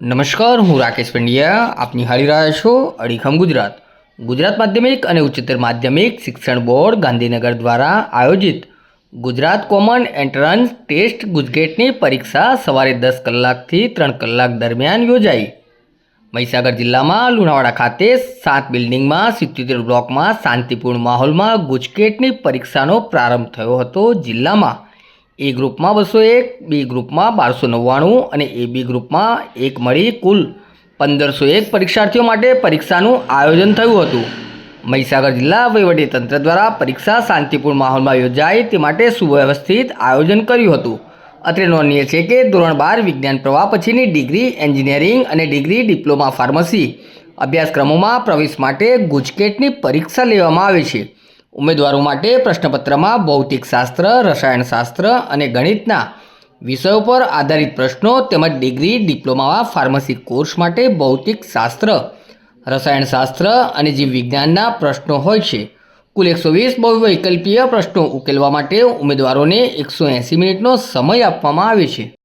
નમસ્કાર, હું રાકેશ પંડ્યા. આપ નિહાળી રહ્યા છો અડીખમ ગુજરાત. ગુજરાત માધ્યમિક અને ઉચ્ચતર માધ્યમિક શિક્ષણ બોર્ડ ગાંધીનગર દ્વારા આયોજિત ગુજરાત કોમન એન્ટ્રન્સ ટેસ્ટ ગુજકેટની પરીક્ષા સવારે દસ કલાકથી ત્રણ કલાક દરમિયાન યોજાઈ. મહીસાગર જિલ્લામાં લુણાવાડા ખાતે સાત બિલ્ડિંગમાં સિત્યોતેર બ્લોકમાં શાંતિપૂર્ણ માહોલમાં ગુજકેટની પરીક્ષાનો પ્રારંભ થયો હતો જિલ્લામાં. એ ગ્રુપમાં બસો એક, બી ગ્રુપમાં બારસો નવ્વાણું અને એ બી ગ્રુપમાં એક મળી કુલ પંદરસો એક પરીક્ષાર્થીઓ માટે પરીક્ષાનું આયોજન થયું હતું. મહીસાગર જિલ્લા વહીવટીતંત્ર દ્વારા પરીક્ષા શાંતિપૂર્ણ માહોલમાં યોજાય તે માટે સુવ્યવસ્થિત આયોજન કર્યું હતું. અત્રે નોંધનીય છે કે ધોરણ બાર વિજ્ઞાન પ્રવાહ પછીની ડિગ્રી એન્જિનિયરિંગ અને ડિગ્રી ડિપ્લોમા ફાર્મસી અભ્યાસક્રમોમાં પ્રવેશ માટે ગુજકેટની પરીક્ષા લેવામાં આવે છે. ઉમેદવારો માટે પ્રશ્નપત્રમાં ભૌતિકશાસ્ત્ર રસાયણશાસ્ત્ર અને ગણિતના વિષયો પર આધારિત પ્રશ્નો તેમજ ડિગ્રી, ડિપ્લોમા ફાર્મસી કોર્સ માટે ભૌતિકશાસ્ત્ર રસાયણશાસ્ત્ર અને જીવવિજ્ઞાનના પ્રશ્નો હોય છે. કુલ એકસો વીસ બહુવૈકલ્પીય પ્રશ્નો ઉકેલવા માટે ઉમેદવારોને એકસો એંસી મિનિટનો સમય આપવામાં આવે છે.